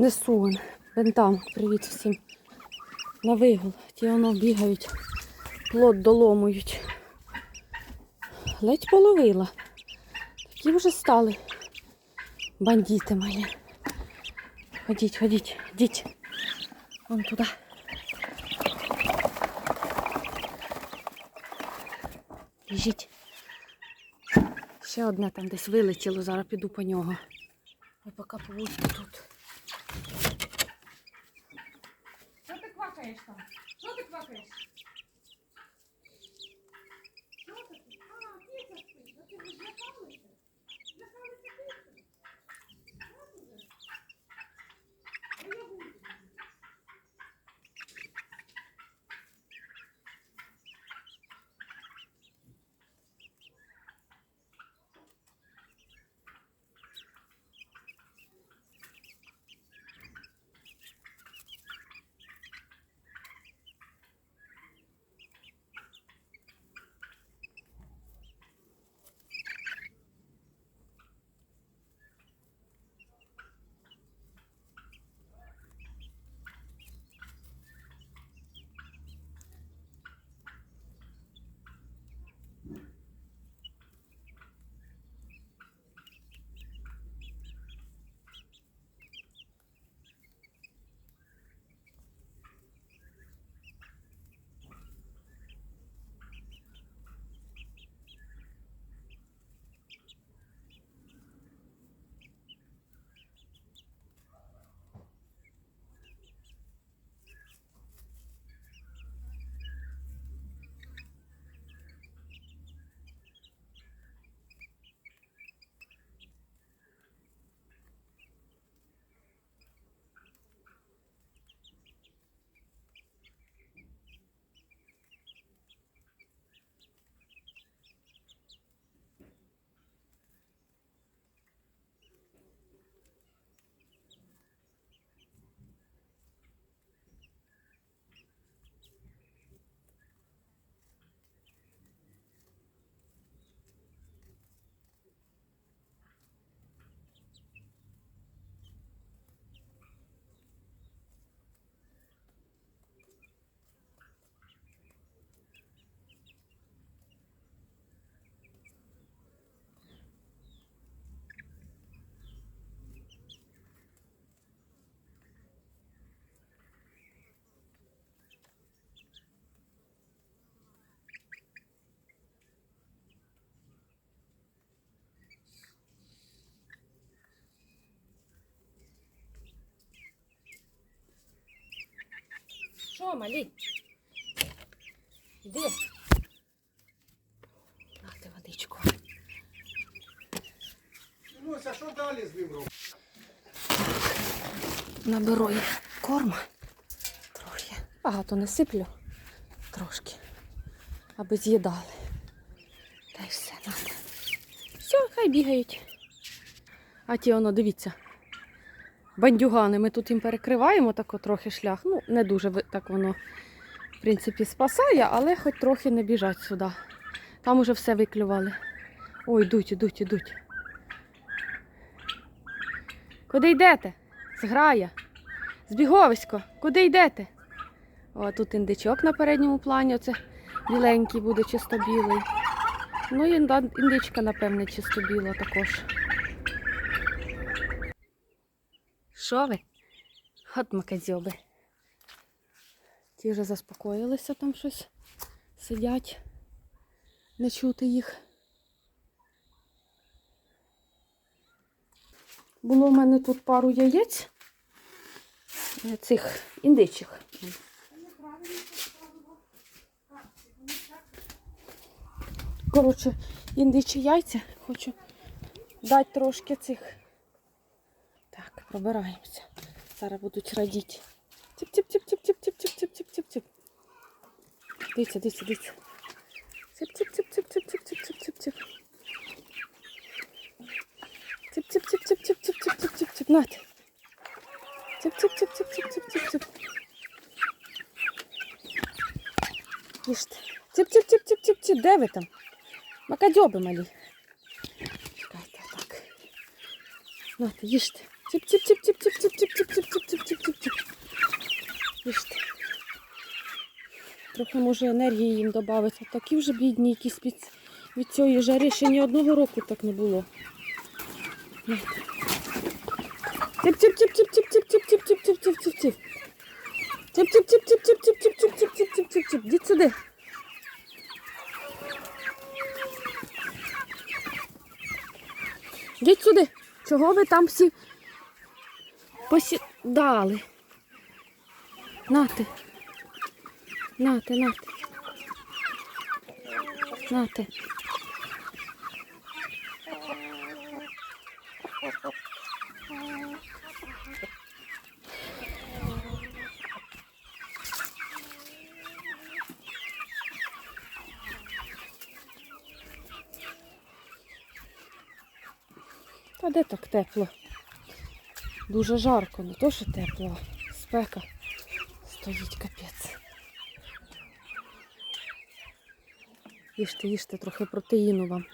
Несу бентам, привіт всім. На вигул. Ті воно бігають, плод доломують. Ледь половила. Такі вже стали. Бандити малі. Ходіть, ходіть, йдіть. Вон туди. Біжіть. Ще одне там десь вилетіло, зараз піду по нього. А поки побудь тут. Що ти квакаєш там? Що ти квакаєш? Що, малі? Іди. Нати водичку. Люся, що далі з ним робити? Наберу їх корма. Трохи. Багато не сиплю. Трошки. Аби з'їдали. Та й все надо. Все, хай бігають. А ті воно, дивіться. Бандюгани. Ми тут їм перекриваємо тако трохи шлях. Ну, не дуже так воно, в принципі, спасає, але хоч трохи не біжать сюди. Там уже все виклювали. Ой, йдуть, ідуть, ідуть. Куди йдете? Зграя. Збіговисько, куди йдете? О, тут індичок на передньому плані, оце біленький буде чисто білий. Ну і індичка, напевне, чисто біла також. Що ви? От макадзьоби. Ті вже заспокоїлися там щось. Сидять. Не чути їх. Було в мене тут пару яєць е, цих індичих. Коротше, індичі яйця хочу дати трошки цих. Пробираємося. Зараз будуть радіти. Тип-тип-тип-тип-тип-тип-тип-тип-тип-тип. Дивіться, дивіться, дивіться. Тип-тип-тип-тип-тип-тип-тип-тип. Тип-тип-тип-тип-тип-тип-тип-тип. Нате. Тип-тип-тип-тип-тип-тип-тип. Їжте. Тип-тип-тип-тип-тип-тип. Де ви там? Макадьоби малі. Чекайте, так. Нате, їжте. Ціп, ціп, ціп, ціп, ціп, ціп, ціп, ціп, ціп, ціп, ціп, ціп, ціп. Бачите. Трохи може енергії їм додати. Такі вже бідні, якісь від, від цієї жари ще ні одного року так не було. Ціп, ціп, ціп, ціп, ціп, ціп, ціп, ціп, ціп, ціп, ціп, ціп, ціп. Ціп, ціп, ціп, ціп, ціп, ціп, ціп, ціп, ціп, ціп, ціп, ціп. Діть сюди. Діть сюди. Чого ви там всі посідали. Нате. нати, нати нати. Та де так тепло? Дуже жарко, не то що тепло, спека стоїть капець. Їжте, їжте трохи протеїну вам.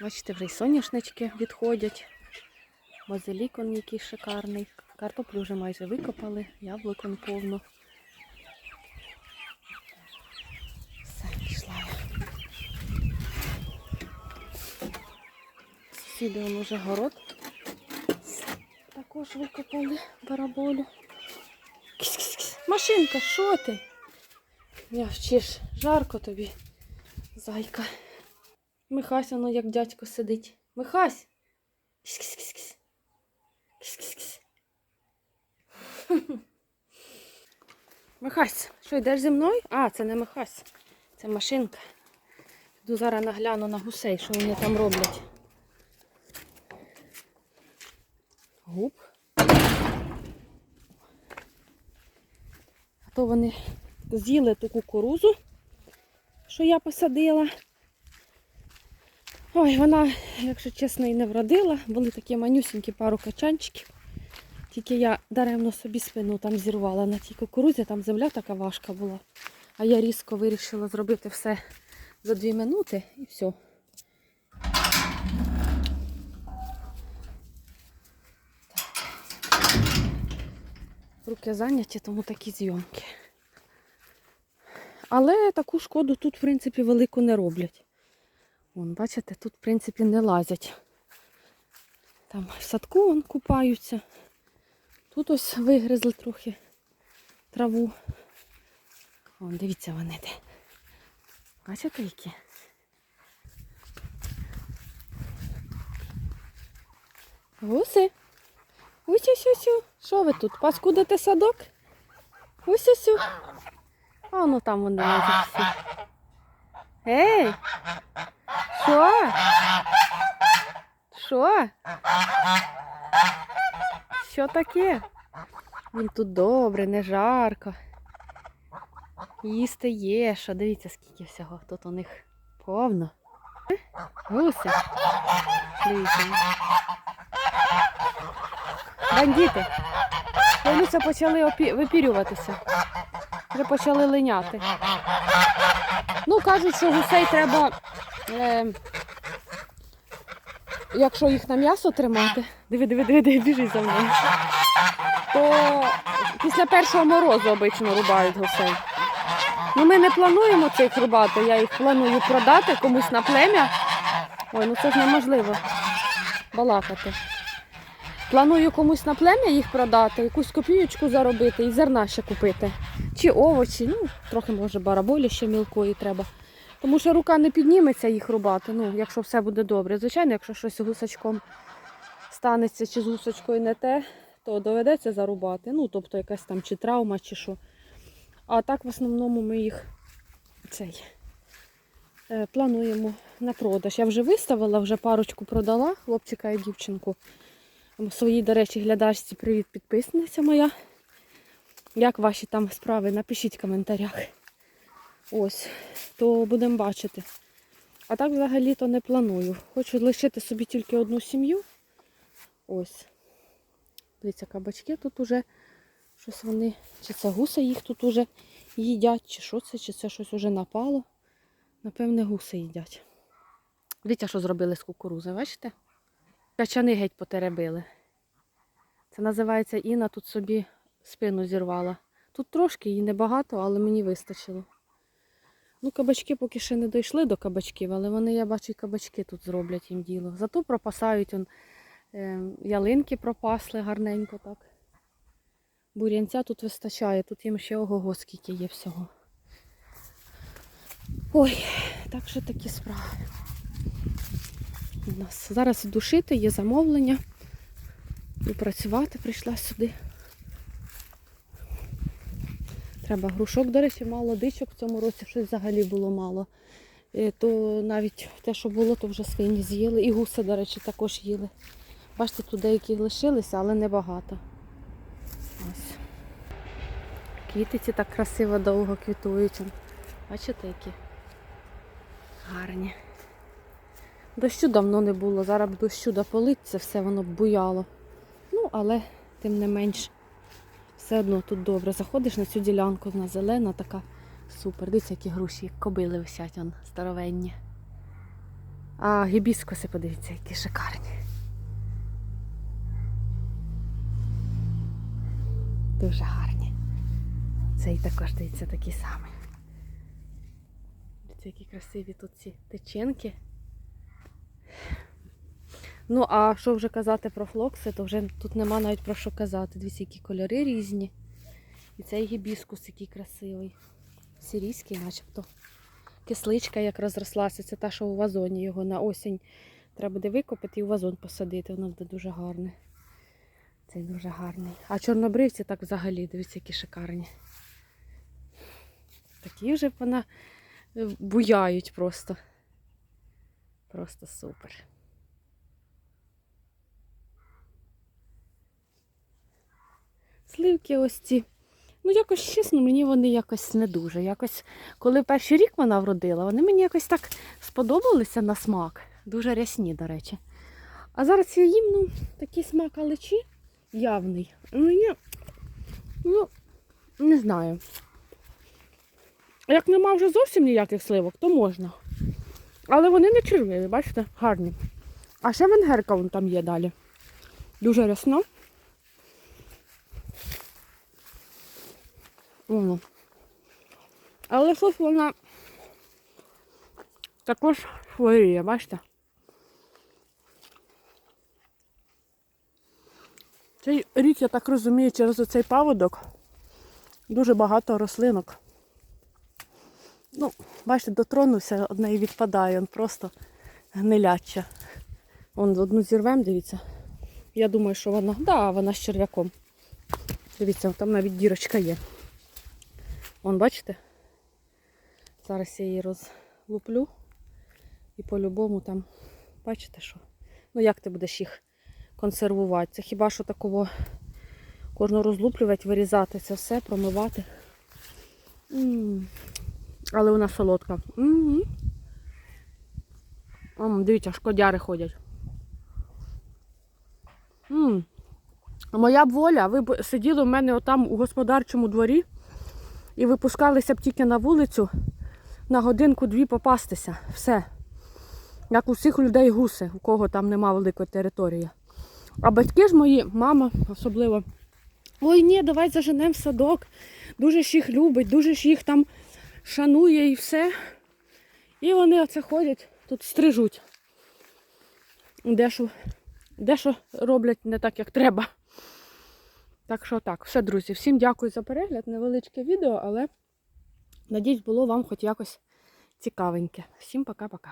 Бачите, вже й соняшнички відходять. Базилік он який шикарний. Картоплю вже майже викопали, яблук повно. Все, пішла я. Он уже город. Також викопали бараболю. Кісь-кісь-кісь. Машинка, що ти? Я вчиш, жарко тобі, зайка. Михась, воно як дядько сидить. Михась. Кісь-кісь-кісь-кісь. Кісь-кісь-кісь. Михась, що йдеш зі мною? А, це не Михась. Це машинка. Йду зараз нагляну на гусей, що вони там роблять. Губ. А то вони з'їли ту кукурузу, що я посадила. Ой, вона, якщо чесно, і не вродила. Були такі манюсінькі пару качанчиків. Тільки я даремно собі спину там зірвала на тій кукурузі, там земля така важка була. А я різко вирішила зробити все за дві минути і все. Руки зайняті, тому такі зйомки. Але таку шкоду тут, в принципі, велику не роблять. Вон, бачите, тут, в принципі, не лазять. Там в садку вон, купаються. Тут ось вигризли трохи траву. Вон, дивіться вони де. Бачите які? Гуси. Ось. Що ви тут? Паскудите садок? Ось ось. А ну там вони лазять всі. Ей! Що? Що? Що таке? Він тут добре, не жарко. Їсти є, що дивіться, скільки всього тут у них повно. Гуси. Дивіться. Бандити. Дивлюся, почали опі- випірюватися. Вже почали линяти. Ну, кажуть, що гусей треба, е, якщо їх на м'ясо тримати, диви, диви, диви, диви, біжи за мною, то після першого морозу обично рубають гусей. Ну, ми не плануємо цих рубати, я їх планую продати комусь на плем'я. Ой, ну це ж неможливо балакати. Планую комусь на плем'я їх продати, якусь копійочку заробити і зерна ще купити. Чи овочі, ну, трохи може бараболі ще мілкої треба. Тому що рука не підніметься їх рубати, ну, якщо все буде добре. Звичайно, якщо щось з гусачком станеться чи з гусачкою не те, то доведеться зарубати. Ну, тобто якась там чи травма, чи що. А так в основному ми їх цей, е, плануємо на продаж. Я вже виставила, вже парочку продала, хлопчика і дівчинку. Своїй, до речі, глядачці, привіт, підписниця моя. Як ваші там справи? Напишіть в коментарях. Ось, то будемо бачити. А так взагалі-то не планую. Хочу лишити собі тільки одну сім'ю. Ось. Дивіться, кабачки тут уже щось вони. Чи це гуси їх тут уже їдять, чи що це, чи це щось уже напало. Напевне, гуси їдять. Дивіться, що зробили з кукурузи, бачите? Качани геть потеребили. Це називається Інна тут собі спину зірвала. Тут трошки її небагато, але мені вистачило. Ну, кабачки поки ще не дійшли до кабачків, але вони, я бачу, і кабачки тут зроблять їм діло. Зато пропасають он, е, ялинки пропасли гарненько так. Бурянця тут вистачає, тут їм ще ого-го скільки є всього. Ой, так що такі справи. У нас зараз душити, є замовлення. І працювати прийшла сюди. Треба грушок, до речі, мало дичок в цьому році щось взагалі було мало. Е, То навіть те, що було, то вже свині з'їли. І гуси, до речі, також їли. Бачите, тут деякі лишилися, але небагато. Ось. Квітиці так красиво довго квітують. Бачите, які гарні. Дощу давно не було. Зараз б дощу дополить, це все воно б буяло. Ну, але тим не менш, все одно тут добре. Заходиш на цю ділянку, вона зелена, така супер. Дивіться, які груші, як кобили висять, он, здоровенні. А гібіскуси, подивіться, які шикарні. Дуже гарні. Цей також дивіться такий самий. Дивіться, які красиві тут ці теченки. Ну, а що вже казати про флокси, то вже тут нема навіть про що казати. Дивіться, які кольори різні. І цей гібіскус який красивий. Сирійський, начебто. Кисличка як розрослася. Це та, що у вазоні його на осінь. Треба буде викопати і в вазон посадити. Воно буде дуже гарне. Цей дуже гарний. А чорнобривці так взагалі, дивіться, які шикарні. Такі вже вона е, буяють просто. Просто супер. Сливки ось ці. Ну, якось чесно, мені вони якось не дуже. Якось, коли перший рік вона вродила, вони мені якось так сподобалися на смак. Дуже рясні, до речі. А зараз я їм ну, такий смак алечі явний. Мені, ну, не знаю. Як нема вже зовсім ніяких сливок, то можна. Але вони не червиві, бачите, гарні. А ще венгерка вон там є далі. Дуже рясна. Воно. Але щось вона також хворіє, бачите? Цей рік, я так розумію, через оцей паводок дуже багато рослинок. Ну, бачите, дотронувся, одне і відпадає, він просто гниляча. Вон одну зірвем, дивіться. Я думаю, що вона, да, вона з черв'яком. Дивіться, там навіть дірочка є. Вон, бачите? Зараз я її розлуплю. І по-любому там, бачите що? Ну як ти будеш їх консервувати? Це хіба що такого кожного розлуплювати, вирізати це все, промивати. М. Але вона солодка. М. М, Дивіться, шкодяри ходять. М. Моя б воля, ви б сиділи в мене отам у господарчому дворі і випускалися б тільки на вулицю на годинку-дві попастися. Все. Як у всіх людей гуси, у кого там нема великої території. А батьки ж мої, мама особливо, ой ні, давай заженемо в садок. Дуже ж їх любить, дуже ж їх там шанує і все. І вони оце ходять, тут стрижуть. Дещо, дещо роблять не так, як треба. Так що так, все, друзі, всім дякую за перегляд. Невеличке відео, але надіюсь, було вам хоч якось цікавеньке. Всім пока-пока.